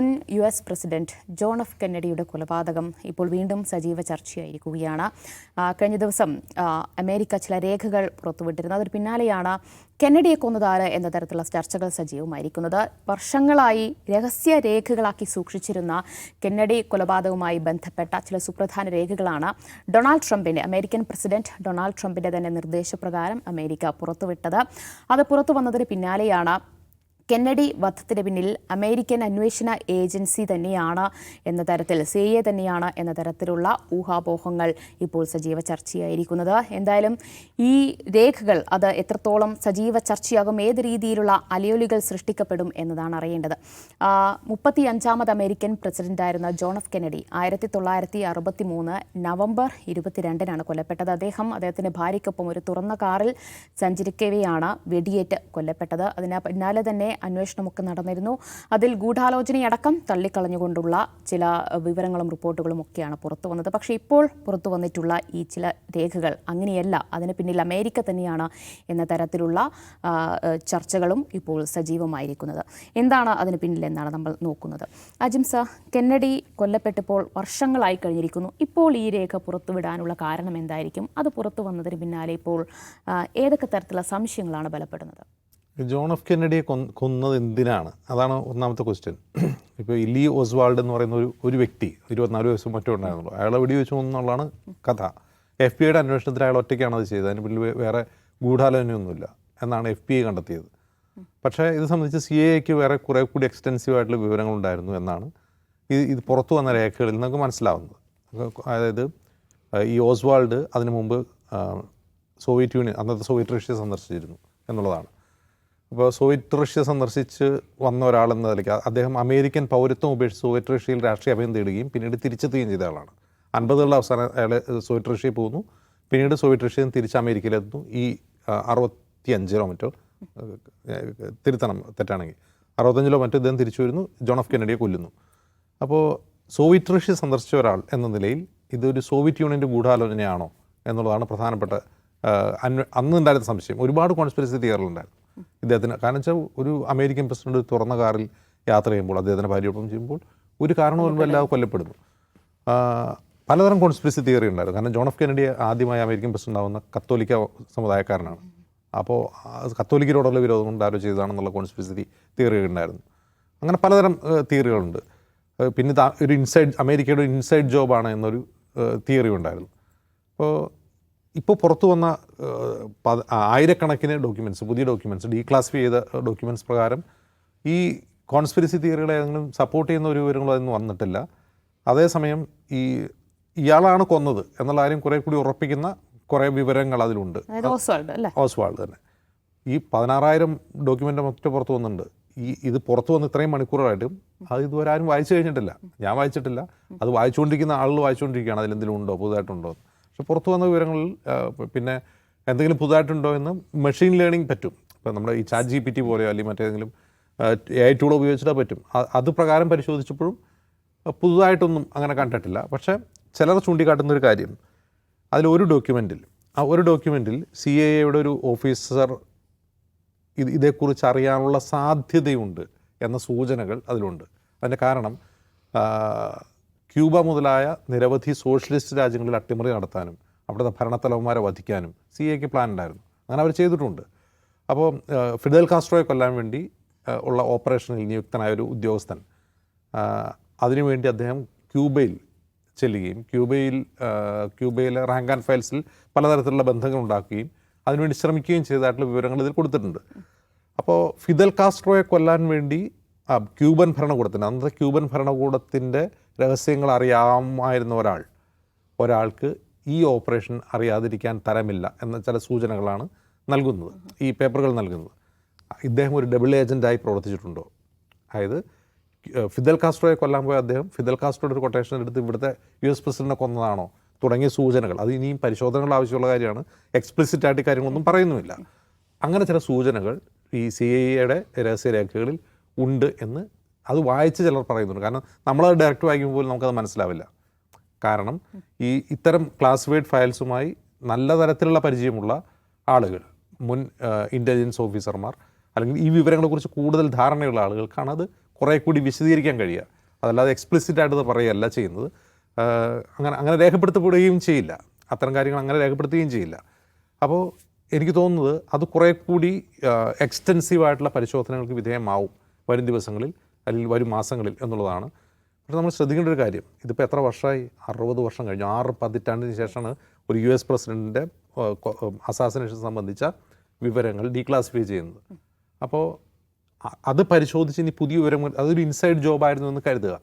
മുൻ U S president John F കെന്നഡിയുടെ കൊലപാതകം ഇപ്പോൾ വീണ്ടും സജീവ ചർച്ചയായിരിക്കുകയാണ്. കഴിഞ്ഞ ദിവസം അമേരിക്ക ചില രേഖകൾ പുറത്തുവിട്ടിരുന്നു. അതിന് പിന്നാലെയാണ് കെന്നഡിയെ കൊന്നതാര് എന്ന തരത്തിലുള്ള ചർച്ചകൾ സജീവമായിരിക്കുന്നത്. വർഷങ്ങളായി രഹസ്യ രേഖകളാക്കി സൂക്ഷിച്ചിരുന്ന കെന്നഡി കൊലപാതകവുമായി ബന്ധപ്പെട്ട ചില സുപ്രധാന രേഖകളാണ് ഡൊണാൾഡ് ട്രംപിന്റെ അമേരിക്കൻ പ്രസിഡന്റ് ഡൊണാൾഡ് ട്രംപിന്റെ തന്നെ നിർദ്ദേശപ്രകാരം അമേരിക്ക പുറത്തുവിട്ടത്. അത് പുറത്തു വന്നതിന് പിന്നാലെയാണ് കെന്നഡി വധത്തിന് പിന്നിൽ അമേരിക്കൻ അന്വേഷണ ഏജൻസി തന്നെയാണ് എന്ന തരത്തിൽ സി എ തന്നെയാണ് എന്ന തരത്തിലുള്ള ഊഹാപോഹങ്ങൾ ഇപ്പോൾ സജീവ ചർച്ചയായിരിക്കുന്നത്. എന്തായാലും ഈ രേഖകൾ അത് എത്രത്തോളം സജീവ ചർച്ചയാകും ഏത് രീതിയിലുള്ള അലയൊലികൾ സൃഷ്ടിക്കപ്പെടും എന്നതാണ് അറിയേണ്ടത്. മുപ്പത്തി അഞ്ചാമത് അമേരിക്കൻ പ്രസിഡന്റായിരുന്ന ജോൺ എഫ് കെന്നഡി ആയിരത്തി തൊള്ളായിരത്തി അറുപത്തി മൂന്ന് നവംബർ ഇരുപത്തിരണ്ടിനാണ് കൊല്ലപ്പെട്ടത്. അദ്ദേഹം അദ്ദേഹത്തിന്റെ ഭാര്യയ്ക്കൊപ്പം ഒരു തുറന്ന കാറിൽ സഞ്ചരിക്കവെയാണ് വെടിയേറ്റ് കൊല്ലപ്പെട്ടത്. അതിന് പിന്നാലെ തന്നെ അന്വേഷണമൊക്കെ നടന്നിരുന്നു. അതിൽ ഗൂഢാലോചനയടക്കം തള്ളിക്കളഞ്ഞുകൊണ്ടുള്ള ചില വിവരങ്ങളും റിപ്പോർട്ടുകളും ഒക്കെയാണ് പുറത്തു വന്നത്. പക്ഷേ ഇപ്പോൾ പുറത്തു വന്നിട്ടുള്ള ഈ ചില രേഖകൾ അങ്ങനെയല്ല. അതിന് പിന്നിൽ അമേരിക്ക തന്നെയാണ് എന്ന തരത്തിലുള്ള ചർച്ചകളും ഇപ്പോൾ സജീവമായിരിക്കുന്നത്. എന്താണ് അതിന് പിന്നിൽ എന്നാണ് നമ്മൾ നോക്കുന്നത്. അജിംസ കെന്നഡി കൊല്ലപ്പെട്ടപ്പോൾ വർഷങ്ങളായി കഴിഞ്ഞിരിക്കുന്നു. ഇപ്പോൾ ഈ രേഖ പുറത്തുവിടാനുള്ള കാരണം എന്തായിരിക്കും? അത് പുറത്തു വന്നതിന് പിന്നാലെ ഇപ്പോൾ ഏതൊക്കെ തരത്തിലുള്ള സംശയങ്ങളാണ് ബലപ്പെടുന്നത്? ജോൺ എഫ് കെന്നഡിയെ കൊന്നത് എന്തിനാണ്? അതാണ് ഒന്നാമത്തെ ക്വസ്റ്റ്യൻ ഇപ്പോൾ ഇലി ഓസ്വാൾഡ് എന്ന് പറയുന്ന ഒരു ഒരു വ്യക്തി ഇരുപത്തിനാല് വയസ്സും മറ്റും ഉണ്ടായിരുന്നുള്ളൂ. അയാളെ വെടി വെച്ചു എന്നുള്ളതാണ് കഥ. എഫ് ബി ഐയുടെ അന്വേഷണത്തിൽ അയാൾ ഒറ്റയ്ക്കാണ് അത് ചെയ്തത്. അതിന് പിന്നിൽ വേറെ ഗൂഢാലോചനയൊന്നുമില്ല എന്നാണ് എഫ് ബി ഐ കണ്ടെത്തിയത്. പക്ഷേ ഇത് സംബന്ധിച്ച് സി എക്ക് വേറെ കുറേ കൂടി എക്സ്റ്റെൻസീവ് ആയിട്ടുള്ള വിവരങ്ങളുണ്ടായിരുന്നു എന്നാണ് ഇത് ഇത് പുറത്തു വന്ന രേഖകളിൽ നിന്നൊക്കെ മനസ്സിലാവുന്നത്. അതായത് ഈ ഓസ്വാൾഡ് അതിനു മുമ്പ് സോവിയറ്റ് യൂണിയൻ അന്നത്തെ സോവിയറ്റ് റഷ്യ സന്ദർശിച്ചിരുന്നു എന്നുള്ളതാണ്. അപ്പോൾ സോവിയറ്റ് റഷ്യ സന്ദർശിച്ച് വന്ന ഒരാളെന്ന നിലയ്ക്ക് അദ്ദേഹം അമേരിക്കൻ പൗരത്വം ഉപേക്ഷിച്ച് സോവിയറ്റ് റഷ്യയിൽ രാഷ്ട്രീയ അഭയം തേടുകയും പിന്നീട് തിരിച്ചെത്തുകയും ചെയ്ത ആളാണ്. അൻപതുകളുടെ അവസാനം അയാൾ സോവിയറ്റ് റഷ്യയിൽ പോകുന്നു. പിന്നീട് സോവിയറ്റ് റഷ്യയിൽ നിന്ന് തിരിച്ച് അമേരിക്കയിലെത്തുന്നു. ഈ അറുപത്തി അഞ്ചിലോ മറ്റോ തിരുത്തണം തെറ്റാണെങ്കിൽ. അറുപത്തഞ്ചിലോ മറ്റോ ഇദ്ദേഹം തിരിച്ചു വരുന്നു. ജോൺ ഓഫ് കെന്നഡിയെ കൊല്ലുന്നു. അപ്പോൾ സോവിയറ്റ് റഷ്യ സന്ദർശിച്ച ഒരാൾ എന്ന നിലയിൽ ഇതൊരു സോവിയറ്റ് യൂണിയന്റെ ഗൂഢാലോചനയാണോ എന്നുള്ളതാണ് പ്രധാനപ്പെട്ട അന്ന് ഉണ്ടായിരുന്ന സംശയം. ഒരുപാട് കോൺസ്പിറസി തിയറികളുണ്ടായിരുന്നു. ഇദ്ദേഹത്തിന് കാരണം വെച്ചാൽ ഒരു അമേരിക്കൻ പ്രസിഡന്റ് തുറന്ന കാറിൽ യാത്ര ചെയ്യുമ്പോൾ അദ്ദേഹത്തിന്റെ ഭാര്യയോടൊപ്പം ചെയ്യുമ്പോൾ ഒരു കാരണവുമില്ലാതെ കൊല്ലപ്പെടുന്നു. പലതരം കോൺസ്പിറസി തിയറി ഉണ്ടായിരുന്നു. കാരണം ജോൺ എഫ് കെനഡി ആദ്യമായി അമേരിക്കൻ പ്രസിഡന്റ് ആവുന്ന കത്തോലിക്ക സമുദായക്കാരനാണ്. അപ്പോൾ കത്തോലിക്കരോടുള്ള വിരോധം കൊണ്ട് ആരോ ചെയ്തതാണെന്നുള്ള കോൺസ്പിറസി തിയറി ഉണ്ടായിരുന്നു. അങ്ങനെ പലതരം തിയറികളുണ്ട് പിന്നെ ഒരു ഇൻസൈഡ് അമേരിക്കയുടെ ഇൻസൈഡ് ജോബാണ് എന്നൊരു തിയറി ഉണ്ടായിരുന്നു. അപ്പോൾ ഇപ്പോൾ പുറത്തു വന്ന ആയിരക്കണക്കിന് ഡോക്യുമെന്റ്സ് പുതിയ ഡോക്യുമെന്റ്സ് ഡീക്ലാസിഫൈ ചെയ്ത ഡോക്യുമെന്റ്സ് പ്രകാരം ഈ കോൺസ്പിരസി തിയറികളെ ഏതെങ്കിലും സപ്പോർട്ട് ചെയ്യുന്ന ഒരു വിവരങ്ങളോ അതൊന്നും വന്നിട്ടില്ല. അതേസമയം ഈ ഇയാളാണ് കൊന്നത് എന്നുള്ള കാര്യം കുറേ കൂടി ഉറപ്പിക്കുന്ന കുറേ വിവരങ്ങൾ അതിലുണ്ട്. ഓസ്വാൾഡ് തന്നെ. ഈ പതിനാറായിരം ഡോക്യുമെന്റ് മൊത്തം പുറത്തു വന്നിട്ടുണ്ട്. ഈ ഇത് പുറത്തു വന്ന് ഇത്രയും മണിക്കൂറുകളായിട്ടും അത് ഇതുവരെ ആരും വായിച്ചു കഴിഞ്ഞിട്ടില്ല. ഞാൻ വായിച്ചിട്ടില്ല. അത് വായിച്ചുകൊണ്ടിരിക്കുന്ന ആളുകൾ വായിച്ചുകൊണ്ടിരിക്കുകയാണ്. അതിലെന്തെങ്കിലും ഉണ്ടോ? പുതുതായിട്ടുണ്ടോ? എന്ന് പക്ഷെ പുറത്തു വന്ന വിവരങ്ങളിൽ പിന്നെ എന്തെങ്കിലും പുതുതായിട്ടുണ്ടോ എന്ന് മെഷീൻ ലേണിംഗ് പറ്റും. ഇപ്പം നമ്മുടെ ഈ ചാറ്റ് ജി പി ടി പോലെയോ അല്ലെങ്കിൽ മറ്റേതെങ്കിലും എ ഐ ടൂളോ ഉപയോഗിച്ചിട്ട് പറ്റും. അത് പ്രകാരം പരിശോധിച്ചപ്പോഴും പുതുതായിട്ടൊന്നും അങ്ങനെ കണ്ടിട്ടില്ല. പക്ഷേ ചിലർ ചൂണ്ടിക്കാട്ടുന്ന ഒരു കാര്യം. അതിൽ ഒരു ഡോക്യുമെന്റിൽ ആ ഒരു ഡോക്യുമെന്റിൽ സി എ എയുടെ ഒരു ഓഫീസർ ഇത് ഇതേക്കുറിച്ച് അറിയാനുള്ള സാധ്യതയുണ്ട് എന്ന സൂചനകൾ അതിലുണ്ട്. അതിന്റെ കാരണം ക്യൂബ മുതലായ നിരവധി സോഷ്യലിസ്റ്റ് രാജ്യങ്ങളിൽ അട്ടിമറി നടത്താനും അവിടുത്തെ ഭരണത്തലവന്മാരെ വധിക്കാനും സി എക്ക് പ്ലാൻ ഉണ്ടായിരുന്നു. അങ്ങനെ അവർ ചെയ്തിട്ടുണ്ട്. അപ്പോൾ ഫിഡൽ കാസ്ട്രോയെ കൊല്ലാൻ വേണ്ടി ഉള്ള ഓപ്പറേഷനിൽ നിയുക്തനായ ഒരു ഉദ്യോഗസ്ഥൻ അതിനുവേണ്ടി അദ്ദേഹം ക്യൂബയിൽ ചെല്ലുകയും ക്യൂബയിൽ ക്യൂബയിലെ റാങ്ക് ആൻഡ് ഫയൽസിൽ പലതരത്തിലുള്ള ബന്ധങ്ങൾ ഉണ്ടാക്കുകയും അതിനുവേണ്ടി ശ്രമിക്കുകയും ചെയ്തതായിട്ടുള്ള വിവരങ്ങൾ ഇതിൽ കൊടുത്തിട്ടുണ്ട്. അപ്പോൾ ഫിദൽ കാസ്ട്രോയെ കൊല്ലാൻ വേണ്ടി ക്യൂബൻ ഭരണകൂടത്തിന് അന്നത്തെ ക്യൂബൻ ഭരണകൂടത്തിന്റെ രഹസ്യങ്ങൾ അറിയാമായിരുന്ന ഒരാൾ ഒരാൾക്ക് ഈ ഓപ്പറേഷൻ അറിയാതിരിക്കാൻ തരമില്ല എന്ന ചില സൂചനകളാണ് നൽകുന്നത് ഈ പേപ്പറുകൾ നൽകുന്നത്. ഇദ്ദേഹം ഒരു ഡബിൾ ഏജന്റായി പ്രവർത്തിച്ചിട്ടുണ്ടോ? അതായത് ഫിദൽ കാസ്ട്രോയെ കൊല്ലാൻ പോയ അദ്ദേഹം ഫിദൽ കാസ്ട്രോയുടെ ഒരു കൊട്ടേഷൻ എടുത്ത് ഇവിടുത്തെ യു എസ് പ്രസിഡന്റിനെ കൊന്നതാണോ? തുടങ്ങിയ സൂചനകൾ. അത് ഇനിയും പരിശോധനകൾ ആവശ്യമുള്ള കാര്യമാണ്. എക്സ്പ്ലിസിറ്റ് ആയിട്ട് കാര്യങ്ങളൊന്നും പറയുന്നുമില്ല. അങ്ങനെ ചില സൂചനകൾ ഈ സി ഐ എയുടെ രഹസ്യരേഖകളിൽ ഉണ്ട് എന്ന് അത് വായിച്ച് ചിലർ പറയുന്നുണ്ട്. കാരണം നമ്മൾ അത് ഡയറക്റ്റ് വായിക്കുമ്പോൾ നമുക്കത് മനസ്സിലാവില്ല. കാരണം ഈ ഇത്തരം ക്ലാസിഫൈഡ് ഫയൽസുമായി നല്ല തരത്തിലുള്ള പരിചയമുള്ള ആളുകൾ മുൻ ഇന്റലിജൻസ് ഓഫീസർമാർ അല്ലെങ്കിൽ ഈ വിവരങ്ങളെക്കുറിച്ച് കൂടുതൽ ധാരണയുള്ള ആളുകൾക്കാണ് അത് കുറേ കൂടി വിശദീകരിക്കാൻ കഴിയുക. അതല്ലാതെ എക്സ്പ്ലിസിറ്റ് ആയിട്ട് പറയുകയല്ല ചെയ്യുന്നത്. അങ്ങനെ അങ്ങനെ രേഖപ്പെടുത്തപ്പെടുകയും ചെയ്യില്ല. അത്തരം കാര്യങ്ങൾ അങ്ങനെ രേഖപ്പെടുത്തുകയും ചെയ്യില്ല. അപ്പോൾ എനിക്ക് തോന്നുന്നത് അത് കുറേ കൂടി എക്സ്റ്റെൻസീവ് ആയിട്ടുള്ള പരിശോധനകൾക്ക് വിധേയമാവും വരും ദിവസങ്ങളിൽ. അല്ലെങ്കിൽ വരും മാസങ്ങളിൽ എന്നുള്ളതാണ്. പക്ഷെ നമ്മൾ ശ്രദ്ധിക്കേണ്ട ഒരു കാര്യം. ഇതിപ്പോൾ എത്ര വർഷമായി? അറുപത് വർഷം കഴിഞ്ഞു. ആറ് പതിറ്റാണ്ടിന് ശേഷമാണ് ഒരു യു എസ് പ്രസിഡന്റിന്റെ അസാസിനേഷൻ സംബന്ധിച്ച വിവരങ്ങൾ ഡീക്ലാസിഫൈ ചെയ്യുന്നത്. അപ്പോൾ അത് പരിശോധിച്ച് ഇനി പുതിയ വിവരങ്ങൾ അതൊരു ഇൻസൈഡ് ജോബായിരുന്നു എന്ന് കരുതുക.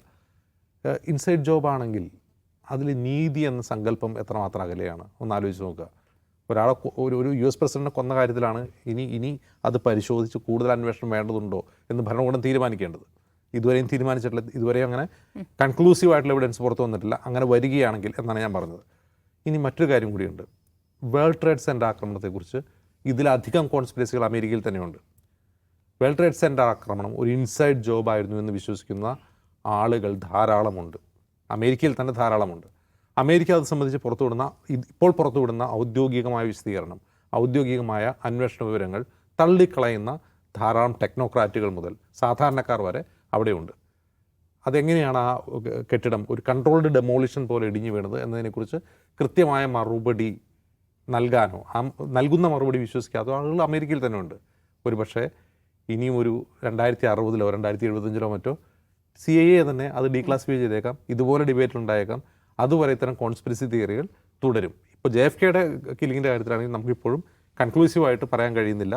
ഇൻസൈഡ് ജോബാണെങ്കിൽ അതിൽ നീതി എന്ന സങ്കല്പം എത്രമാത്രം അകലെയാണ്? ഒന്ന് ആലോചിച്ച് നോക്കുക. ഒരാളെ ഒരു ഒരു യു എസ് പ്രസിഡന്റിനെ കൊന്ന കാര്യത്തിലാണ് ഇനി ഇനി അത് പരിശോധിച്ച് കൂടുതൽ അന്വേഷണം വേണ്ടതുണ്ടോ എന്ന് ഭരണകൂടം തീരുമാനിക്കേണ്ടത്. ഇതുവരെയും തീരുമാനിച്ചിട്ടില്ല. ഇതുവരെയും അങ്ങനെ കൺക്ലൂസീവ് ആയിട്ടുള്ള എവിഡൻസ് പുറത്തു വന്നിട്ടില്ല. അങ്ങനെ വരികയാണെങ്കിൽ എന്നാണ് ഞാൻ പറഞ്ഞത്. ഇനി മറ്റൊരു കാര്യം കൂടിയുണ്ട്. വേൾഡ് ട്രേഡ് സെന്റർ ആക്രമണത്തെക്കുറിച്ച് ഇതിലധികം കോൺസ്പിറസികൾ അമേരിക്കയിൽ തന്നെയുണ്ട്. വേൾഡ് ട്രേഡ് സെന്റർ ആക്രമണം ഒരു ഇൻസൈഡ് ജോബായിരുന്നു എന്ന് വിശ്വസിക്കുന്ന ആളുകൾ ധാരാളമുണ്ട്. അമേരിക്കയിൽ തന്നെ ധാരാളമുണ്ട്. അമേരിക്ക അത് സംബന്ധിച്ച് പുറത്തുവിടുന്ന ഇപ്പോൾ പുറത്തുവിടുന്ന ഔദ്യോഗികമായ വിശദീകരണം ഔദ്യോഗികമായ അന്വേഷണ വിവരങ്ങൾ തള്ളിക്കളയുന്ന ധാരാളം ടെക്നോക്രാറ്റുകൾ മുതൽ സാധാരണക്കാർ വരെ അവിടെയുണ്ട്. അതെങ്ങനെയാണ് ആ കെട്ടിടം ഒരു കൺട്രോൾഡ് ഡെമോളിഷൻ പോലെ ഇടിഞ്ഞു വീണത് എന്നതിനെക്കുറിച്ച് കൃത്യമായ മറുപടി നൽകാനോ ആ നൽകുന്ന മറുപടി വിശ്വസിക്കാത്തോ ആളുകൾ അമേരിക്കയിൽ തന്നെ ഉണ്ട്. ഒരുപക്ഷെ ഇനിയും ഒരു രണ്ടായിരത്തി അറുപതിലോ രണ്ടായിരത്തി എഴുപത്തഞ്ചിലോ മറ്റോ സി ഐ എ തന്നെ അത് ഡീക്ലാസിഫൈ ചെയ്തേക്കാം ഇതുപോലെ ഡിബേറ്റ് ഉണ്ടായേക്കാം അതുവരെ ഇത്തരം കോൺസ്പിരസി തിയറികൾ തുടരും. ഇപ്പോൾ ജെ എഫ് കെയുടെ കില്ലിങ്ങിന്റെ കാര്യത്തിലാണെങ്കിൽ നമുക്കിപ്പോഴും കൺക്ലൂസീവായിട്ട് പറയാൻ കഴിയുന്നില്ല.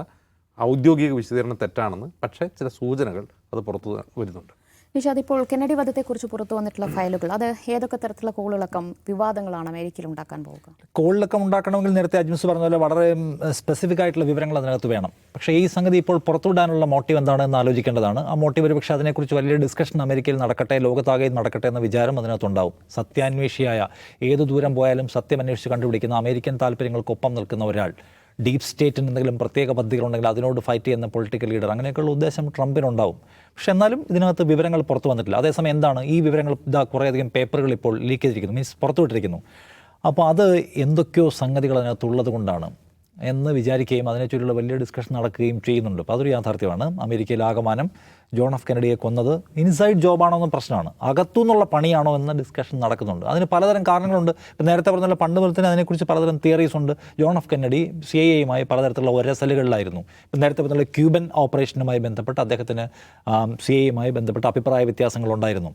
ഔദ്യോഗിക വിശദീകരണം തെറ്റാണെന്ന് പക്ഷേ ചില സൂചനകൾ അത് പുറത്തു വരുന്നുണ്ട്. നിഷാദ് ഇപ്പോൾ കെന്നഡി വധത്തെക്കുറിച്ച് പുറത്തു വന്നിട്ടുള്ള ഫയലുകൾ അത് ഏതൊക്കെ തരത്തിലുള്ള കോളിളക്കം വിവാദങ്ങളാണ് അമേരിക്കയിൽ ഉണ്ടാക്കാൻ പോവുക? കോളിളക്കം ഉണ്ടാക്കണമെങ്കിൽ നേരത്തെ അജ്മിസ് പറഞ്ഞ പോലെ വളരെ സ്പെസിഫിക് ആയിട്ടുള്ള വിവരങ്ങൾ അതിനകത്ത് വേണം. പക്ഷേ ഈ സംഗതി ഇപ്പോൾ പുറത്തുവിടാനുള്ള മോട്ടീവ് എന്താണെന്ന് ആലോചിക്കേണ്ടതാണ്. ആ മോട്ടീവ് ഒരു പക്ഷേ അതിനെക്കുറിച്ച് വലിയ ഡിസ്കഷൻ അമേരിക്കയിൽ നടക്കട്ടെ ലോകത്താകെ നടക്കട്ടെ എന്ന വിചാരം അതിനകത്തുണ്ടാവും. സത്യാന്വേഷിയായ ഏത് ദൂരം പോയാലും സത്യം അന്വേഷിച്ച് കണ്ടുപിടിക്കുന്ന അമേരിക്കൻ താല്പര്യങ്ങൾക്കൊപ്പം നിൽക്കുന്ന ഒരാൾ. ഡീപ് സ്റ്റേറ്റിന് എന്തെങ്കിലും പ്രത്യേക പദ്ധതികളുണ്ടെങ്കിൽ അതിനോട് ഫൈറ്റ് ചെയ്യുന്ന പൊളിറ്റിക്കൽ ലീഡർ അങ്ങനെയൊക്കെയുള്ള ഉദ്ദേശം ട്രംപിനുണ്ടാവും. പക്ഷെ എന്നാലും ഇതിനകത്ത് വിവരങ്ങൾ പുറത്തു വന്നിട്ടില്ല. അതേസമയം എന്താണ് ഈ വിവരങ്ങൾ ഇതാ കുറേയധികം പേപ്പറുകൾ ഇപ്പോൾ ലീക്ക് ചെയ്തിരിക്കുന്നു മീൻസ് പുറത്തുവിട്ടിരിക്കുന്നു അപ്പോൾ അത് എന്തൊക്കെയോ സംഗതികൾ അതിനകത്തുള്ളത് കൊണ്ടാണ് എന്ന് വിചാരിക്കുകയും അതിനെച്ചൊല്ലിയുള്ള വലിയ ഡിസ്കഷൻ നടക്കുകയും ചെയ്യുന്നുണ്ട്. അപ്പോൾ അതൊരു യാഥാർത്ഥ്യമാണ്. അമേരിക്കയിൽ ആകമാനം ജോൺ എഫ് കെനഡിയെ കൊന്നത് ഇൻസൈഡ് ജോബാണോ എന്ന പ്രശ്നമാണ്. അകത്തുനിന്നുള്ള പണിയാണോ എന്ന ഡിസ്കഷൻ നടക്കുന്നുണ്ട്. അതിന് പലതരം കാരണങ്ങളുണ്ട്. ഇപ്പം നേരത്തെ പറഞ്ഞ പണ്ട് മുതൽ തന്നെ അതിനെക്കുറിച്ച് പലതരം തിയറീസ് ഉണ്ട്. John F Kennedy C I എയുമായി പലതരത്തിലുള്ള ഒരസലുകളിലായിരുന്നു ഇപ്പം നേരത്തെ പറഞ്ഞ ക്യൂബൻ ഓപ്പറേഷനുമായി ബന്ധപ്പെട്ട് അദ്ദേഹത്തിന് സി ഐ എയുമായി ബന്ധപ്പെട്ട് അഭിപ്രായ വ്യത്യാസങ്ങളുണ്ടായിരുന്നു.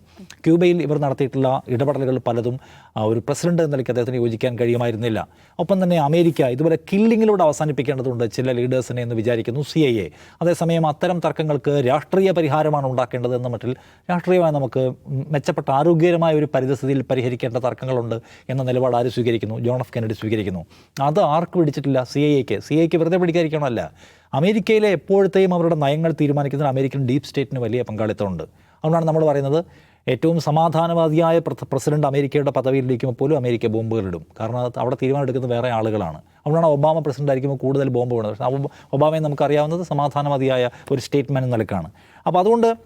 ക്യൂബയിൽ ഇവർ നടത്തിയിട്ടുള്ള ഇടപെടലുകൾ പലതും ഒരു പ്രസിഡന്റ് എന്ന നിലയ്ക്ക് അദ്ദേഹത്തിന് യോജിക്കാൻ കഴിയുമായിരുന്നില്ല. ഒപ്പം തന്നെ അമേരിക്ക ഇതുപോലെ കില്ലിങ്ങിലൂടെ അവസാനിപ്പിക്കേണ്ടതുണ്ട് ചില ലീഡേഴ്സിനെ എന്ന് വിചാരിക്കുന്നു സി ഐ എ അതേസമയം അത്തരം തർക്കങ്ങൾക്ക് രാഷ്ട്രീയ പരിഹാരമാണ് ഉണ്ടാക്കേണ്ടത് എന്ന മട്ടിൽ രാഷ്ട്രീയമായി നമുക്ക് മെച്ചപ്പെട്ട ആരോഗ്യകരമായ ഒരു പരിതസ്ഥിതിയിൽ പരിഹരിക്കേണ്ട തർക്കങ്ങളുണ്ട് എന്ന നിലപാട് ആര് സ്വീകരിക്കുന്നു? ജോൺ ഓഫ് കെനഡി സ്വീകരിക്കുന്നു. അത് ആർക്ക് പിടിച്ചിട്ടില്ല? സി ഐ എക്ക്. സി ഐക്ക് വെറുതെ പിടിക്കാതിരിക്കണമല്ല. അമേരിക്കയിലെ എപ്പോഴത്തെയും അവരുടെ നയങ്ങൾ തീരുമാനിക്കുന്നതിന് അമേരിക്കൻ ഡീപ് സ്റ്റേറ്റിന് വലിയ പങ്കാളിത്തമുണ്ട്. അതുകൊണ്ടാണ് നമ്മൾ പറയുന്നത് ഏറ്റവും സമാധാനവാദിയായ പ്ര- പ്രസിഡന്റ് അമേരിക്കയുടെ പദവിയിലിരിക്കുമ്പോൾ പോലും അമേരിക്ക ബോംബുകളിടും. കാരണം അവിടെ തീരുമാനമെടുക്കുന്നത് വേറെ ആളുകളാണ്. അതുകൊണ്ടാണ് ഒബാമ പ്രസിഡന്റ് ആയിരിക്കുമ്പോൾ കൂടുതൽ ബോംബ് വീണത്. പക്ഷേ ഒബ- ഒബാമയെ നമുക്കറിയാവുന്നത് സമാധാനവാദിയായ ഒരു സ്റ്റേറ്റ്മെൻ നിലക്കാണ്. അപ്പോൾ അതുകൊണ്ട്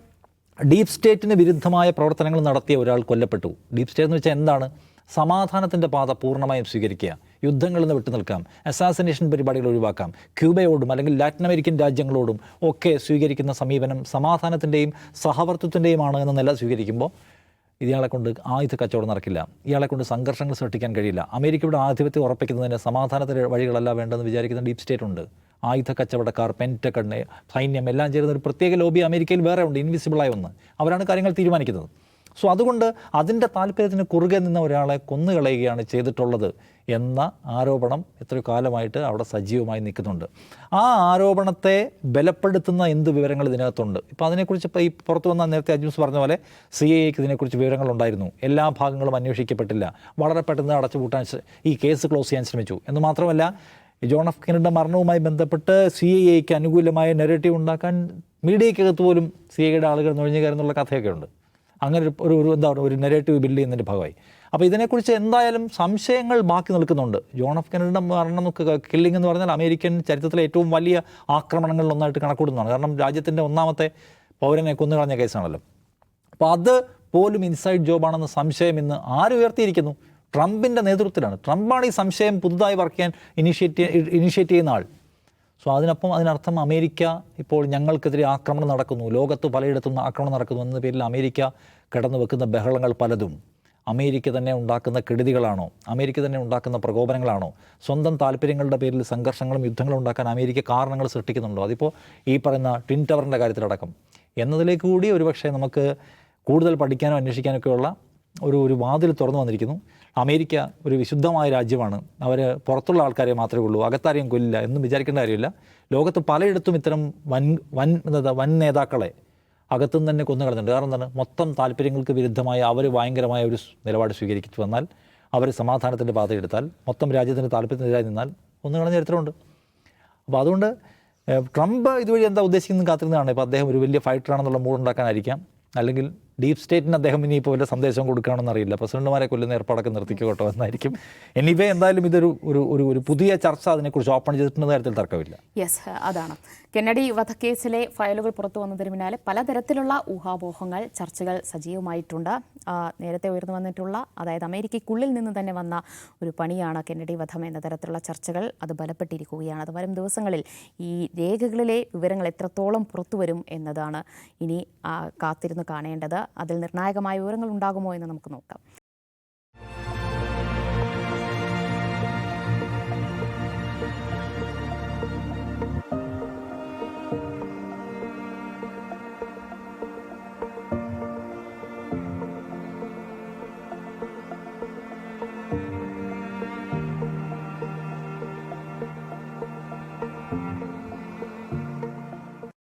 ഡീപ് സ്റ്റേറ്റിന് വിരുദ്ധമായ പ്രവർത്തനങ്ങൾ നടത്തിയ ഒരാൾ കൊല്ലപ്പെട്ടു. ഡീപ് സ്റ്റേറ്റ് എന്ന് വെച്ചാൽ എന്താണ്? സമാധാനത്തിന്റെ പാത പൂർണമായും സ്വീകരിക്കുക. യുദ്ധങ്ങളിൽ നിന്ന് വിട്ടു നിൽക്കാം അസാസിനേഷൻ പരിപാടികൾ ഒഴിവാക്കാം. ക്യൂബയോടും അല്ലെങ്കിൽ ലാറ്റിൻ അമേരിക്കൻ രാജ്യങ്ങളോടും ഒക്കെ സ്വീകരിക്കുന്ന സമീപനം സമാധാനത്തിന്റെയും സഹവർത്തിത്വത്തിന്റെയുമാണ് എന്ന നില സ്വീകരിക്കുമ്പോൾ ഇയാളെ കൊണ്ട് ആയുധ കച്ചവടം നടക്കില്ല. ഇയാളെ കൊണ്ട് സംഘർഷങ്ങൾ സൃഷ്ടിക്കാൻ കഴിയില്ല. അമേരിക്കയുടെ ആധിപത്യം ഉറപ്പിക്കുന്നതിന് സമാധാനത്തിന്റെ വഴികളല്ല വേണ്ടെന്ന് വിചാരിക്കുന്ന ഡീപ് സ്റ്റേറ്റ് ഉണ്ട്. ആയുധ കച്ചവടക്കാർ പെന്റക്കണ്ണ് സൈന്യം എല്ലാം ചേരുന്ന ഒരു പ്രത്യേക ലോബി അമേരിക്കയിൽ വേറെ ഉണ്ട്. ഇൻവിസിബിളായ ഒന്ന് അവരാണ് കാര്യങ്ങൾ തീരുമാനിക്കുന്നത്. സോ അതുകൊണ്ട് അതിന്റെ താല്പര്യത്തിന് കുറുകെ നിന്ന ഒരാളെ കൊന്നുകളയുകയാണ് ചെയ്തിട്ടുള്ളത് എന്ന ആരോപണം എത്രയോ കാലമായിട്ട് അവിടെ സജീവമായി നിൽക്കുന്നുണ്ട്. ആ ആരോപണത്തെ ബലപ്പെടുത്തുന്ന എന്ത് വിവരങ്ങൾ ഇതിനകത്തുണ്ട്? ഇപ്പോൾ അതിനെക്കുറിച്ച് ഇപ്പോൾ ഈ പുറത്തു വന്ന നേരത്തെ അജ്യൂസ് പറഞ്ഞ പോലെ സി എ എക്ക് ഇതിനെക്കുറിച്ച് വിവരങ്ങളുണ്ടായിരുന്നു. എല്ലാ ഭാഗങ്ങളും അന്വേഷിക്കപ്പെട്ടില്ല. വളരെ പെട്ടെന്ന് അടച്ചുപൂട്ടാൻ ഈ കേസ് ക്ലോസ് ചെയ്യാൻ ശ്രമിച്ചു. എന്ന് മാത്രമല്ല ജോൺ എഫ് കെനഡിയുടെ മരണവുമായി ബന്ധപ്പെട്ട് സി ഐ എക്ക് അനുകൂലമായ നെഗറ്റീവ് ഉണ്ടാക്കാൻ മീഡിയക്കകത്ത് പോലും സി ഐയുടെ ആളുകൾ നുഴഞ്ഞു കയറുന്നുള്ള കഥയൊക്കെ ഉണ്ട് അങ്ങനെ ഒരു- ഒരു എന്താ പറയുക ഒരു നെഗറ്റീവ് ബിൽഡ് ചെയ്യുന്നതിന്റെ ഭാഗമായി. അപ്പോൾ ഇതിനെക്കുറിച്ച് എന്തായാലും സംശയങ്ങൾ ബാക്കി നിൽക്കുന്നുണ്ട്. ജോൺ ഓഫ് കെനഡിയുടെ മരണം കില്ലിംഗ് എന്ന് പറഞ്ഞാൽ അമേരിക്കൻ ചരിത്രത്തിലെ ഏറ്റവും വലിയ ആക്രമണങ്ങളിൽ ഒന്നായിട്ട് കണക്കൂടുന്നതാണ്. കാരണം രാജ്യത്തിന്റെ ഒന്നാമത്തെ പൗരനെ കൊന്നു കൊന്നുകളഞ്ഞ കേസാണല്ലോ. അപ്പോൾ അത് പോലും ഇൻസൈഡ് ജോബാണെന്ന സംശയം ഇന്ന് ആര് ഉയർത്തിയിരിക്കുന്നു? ട്രംപിന്റെ നേതൃത്വത്തിലാണ്. ട്രംപാണ് ഈ സംശയം പുതുതായി വർക്ക് ചെയ്യാൻ ഇനിഷ്യേറ്റ് ഇനിഷ്യേറ്റ് ചെയ്യുന്ന ആൾ. സോ അതിനൊപ്പം അതിനർത്ഥം അമേരിക്ക ഇപ്പോൾ ഞങ്ങൾക്കെതിരെ ആക്രമണം നടക്കുന്നു. ലോകത്ത് പലയിടത്തും ആക്രമണം നടക്കുന്നു എന്ന പേരിൽ അമേരിക്ക കടന്നു വെക്കുന്ന ബഹളങ്ങൾ പലതും. അമേരിക്ക തന്നെ ഉണ്ടാക്കുന്ന കെടുതികളാണോ? അമേരിക്ക തന്നെ ഉണ്ടാക്കുന്ന പ്രകോപനങ്ങളാണോ? സ്വന്തം താല്പര്യങ്ങളുടെ പേരിൽ സംഘർഷങ്ങളും യുദ്ധങ്ങളും ഉണ്ടാക്കാൻ അമേരിക്ക കാരണങ്ങൾ സൃഷ്ടിക്കുന്നുണ്ടോ? അതിപ്പോൾ ഈ പറയുന്ന ട്വിൻ ടവറിന്റെ കാര്യത്തിലടക്കം. എന്നതിലേക്ക് കൂടി ഒരുപക്ഷെ നമുക്ക് കൂടുതൽ പഠിക്കാനോ അന്വേഷിക്കാനൊക്കെയുള്ള ഒരു ഒരു വാതിൽ തുറന്നു വന്നിരിക്കുന്നു. അമേരിക്ക ഒരു വിശുദ്ധമായ രാജ്യമാണ്. അവർ പുറത്തുള്ള ആൾക്കാരെ മാത്രമേ ഉള്ളൂ. അകത്താരെയും കൊല്ലില്ല. എന്നും വിചാരിക്കേണ്ട കാര്യമില്ല. ലോകത്ത് പലയിടത്തും ഇത്തരം വൻ വൻ വൻ നേതാക്കളെ അകത്തുനിന്ന് തന്നെ കൊന്നു കളഞ്ഞിട്ടുണ്ട്. കാരണം എന്താണ്? മൊത്തം താല്പര്യങ്ങൾക്ക് വിരുദ്ധമായ അവർ ഭയങ്കരമായ ഒരു നിലപാട് സ്വീകരിച്ചു വന്നാൽ അവർ സമാധാനത്തിന്റെ പാതയെടുത്താൽ മൊത്തം രാജ്യത്തിന്റെ താല്പര്യത്തിനെതിരായി നിന്നാൽ കൊന്നു കളഞ്ഞ ചരിത്രമുണ്ട്. അപ്പോൾ അതുകൊണ്ട് ട്രംപ് ഇതുവഴി എന്താ ഉദ്ദേശിക്കുന്നത് കാത്തിരുന്നതാണ്? ഇപ്പോൾ അദ്ദേഹം ഒരു വലിയ ഫൈറ്ററാണെന്നുള്ള മൂഡ് ഉണ്ടാക്കാനായിരിക്കാം. അല്ലെങ്കിൽ ഡീപ് സ്റ്റേറ്റിന് അദ്ദേഹം ഇനി ഇനിയിപ്പോൾ വല്ല സന്ദേശം കൊടുക്കുകയാണെന്ന് അറിയില്ല. പ്രസിഡന്റുമാരെ കൊല്ലുന്ന ഏർപ്പാടൊക്കെ നിർത്തിക്കോട്ടോ എന്നായിരിക്കും. എനിവേ എന്തായാലും ഇതൊരു ഒരു ഒരു ഒരു പുതിയ ചർച്ച അതിനെക്കുറിച്ച് ഓപ്പൺ ചെയ്തിട്ടുണ്ടെന്ന കാര്യത്തിൽ തർക്കമില്ല. യെസ് അതാണ്. കെന്നഡി വധക്കേസിലെ ഫയലുകൾ പുറത്തു വന്നതിന് പിന്നാലെ പലതരത്തിലുള്ള ഊഹാപോഹങ്ങൾ ചർച്ചകൾ സജീവമായിട്ടുണ്ട്. നേരത്തെ ഉയർന്നു വന്നിട്ടുള്ള അതായത് അമേരിക്കയ്ക്കുള്ളിൽ നിന്ന് തന്നെ വന്ന ഒരു പണിയാണ് കെന്നഡി വധം എന്ന തരത്തിലുള്ള ചർച്ചകൾ. അത് ബലപ്പെട്ടിരിക്കുകയാണ്. അത് വരും ദിവസങ്ങളിൽ ഈ രേഖകളിലെ വിവരങ്ങൾ എത്രത്തോളം പുറത്തു വരും എന്നതാണ് ഇനി കാത്തിരുന്ന് കാണേണ്ടത്. അതിൽ നിർണായകമായ വിവരങ്ങൾ ഉണ്ടാകുമോ എന്ന് നമുക്ക് നോക്കാം.